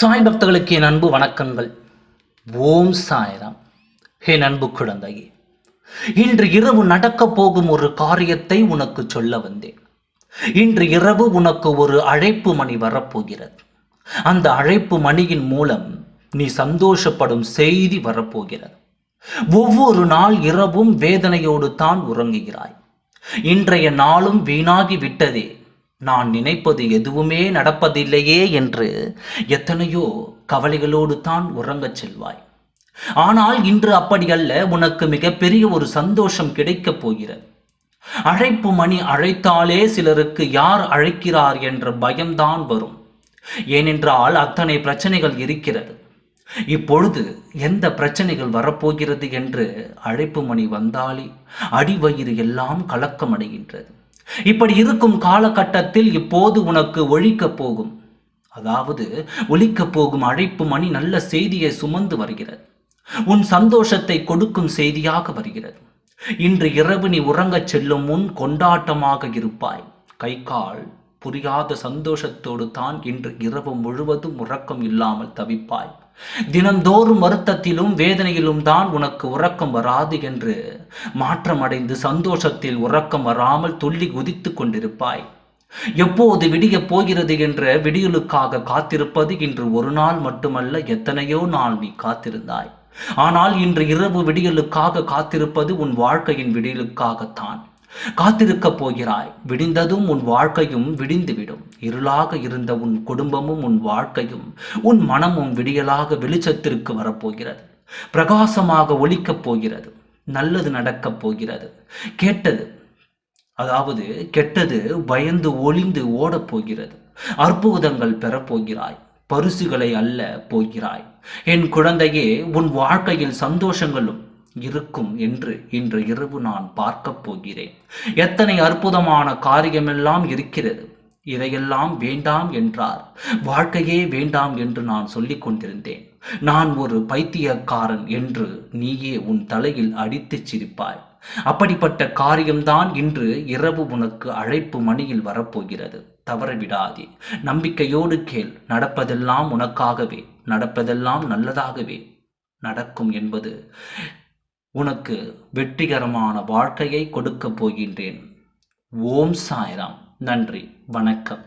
சாய் பக்தர்களுக்கு என் அன்பு வணக்கங்கள். ஓம் சாய்ராம். என் அன்பு குழந்தையே இன்று இரவு நடக்கப் போகும் ஒரு காரியத்தை உனக்கு சொல்ல வந்தேன். இன்று இரவு உனக்கு ஒரு அழைப்பு மணி வரப்போகிறது. அந்த அழைப்பு மணியின் மூலம் நீ சந்தோஷப்படும் செய்தி வரப்போகிறது. ஒவ்வொரு நாள் இரவும் வேதனையோடு தான் உறங்குகிறாய். இன்றைய நாளும் வீணாகி விட்டதே. நான் நினைப்பது எதுவுமே நடப்பதில்லையே என்று எத்தனையோ கவலைகளோடு தான் உறங்கச் செல்வாய். ஆனால் இன்று அப்படியல்ல உனக்கு மிகப்பெரிய ஒரு சந்தோஷம் கிடைக்கப் போகிறது. அழைப்பு மணி அழைத்தாலே சிலருக்கு யார் அழைக்கிறார் என்ற பயம்தான் வரும். ஏனென்றால் அத்தனை பிரச்சனைகள் இருக்கிறது. இப்பொழுது எந்த பிரச்சனைகள் வரப்போகிறது என்று அழைப்பு மணி வந்தாலே அடிவயிறு எல்லாம் கலக்கமடைகின்றது. இப்படி இருக்கும் காலகட்டத்தில் இப்போது உனக்கு ஒழிக்கப் போகும். அதாவது ஒழிக்கப் போகும் அழைப்பு மணி நல்ல செய்தியை சுமந்து வருகிறது. உன் சந்தோஷத்தை கொடுக்கும் செய்தியாக வருகிறது. இன்று இரவு நீ உறங்கச் செல்லும் முன் கொண்டாட்டமாக இருப்பாய். கை கால் புரியாத சந்தோஷத்தோடு தான் இன்று இரவு முழுவதும் உறக்கம் இல்லாமல் தவிப்பாய். தினந்தோறும் வருத்தத்திலும் வேதனையிலும் தான் உனக்கு உறக்கம் வராது என்று மாற்றமடைந்து சந்தோஷத்தில் உறக்கம் வராமல் துள்ளி குதித்து கொண்டிருப்பாய். எப்போது விடியப் போகிறது என்ற விடியலுக்காக காத்திருப்பது இன்று ஒரு நாள் மட்டுமல்ல எத்தனையோ நாள் நீ காத்திருந்தாய். ஆனால் இன்று இரவு விடியலுக்காக காத்திருப்பது உன் வாழ்க்கையின் விடியலுக்காகத்தான். காத்திருக்கப் போகிறாய். விடிந்ததும் உன் வாழ்க்கையும் விடிந்துவிடும். இருளாக இருந்த உன் குடும்பமும் உன் வாழ்க்கையும் உன் மனமும் விடியலாக வெளிச்சத்திற்கு வரப்போகிறது. பிரகாசமாக ஒழிக்கப் போகிறது. நல்லது நடக்கப் போகிறது. கேட்டது அதாவது கெட்டது பயந்து ஒளிந்து ஓடப் போகிறது. அற்புதங்கள் பெறப்போகிறாய் பரிசுகளை அல்ல போகிறாய். என் குழந்தையே உன் வாழ்க்கையில் சந்தோஷங்களும் இருக்கும் என்று இன்று இரவு நான் பார்க்கப் போகிறேன். எத்தனை அற்புதமான காரியமெல்லாம் இருக்கிறது. இதையெல்லாம் வேண்டாம் என்றார். வாழ்க்கையே வேண்டாம் என்று நான் சொல்லிக் கொண்டிருந்தேன். நான் ஒரு பைத்தியக்காரன் என்று நீயே உன் தலையில் அடித்துச் சிரிப்பாய். அப்படிப்பட்ட காரியம்தான் இன்று இரவு உனக்கு அழைப்பு மணியில் வரப்போகிறது. தவறவிடாதே. நம்பிக்கையோடு கேள். நடப்பதெல்லாம் உனக்காகவே. நடப்பதெல்லாம் நல்லதாகவே நடக்கும் என்பது உனக்கு வெற்றிகரமான வாழ்க்கையை கொடுக்கப் போகின்றேன். ஓம் சாய்ராம். நன்றி. வணக்கம்.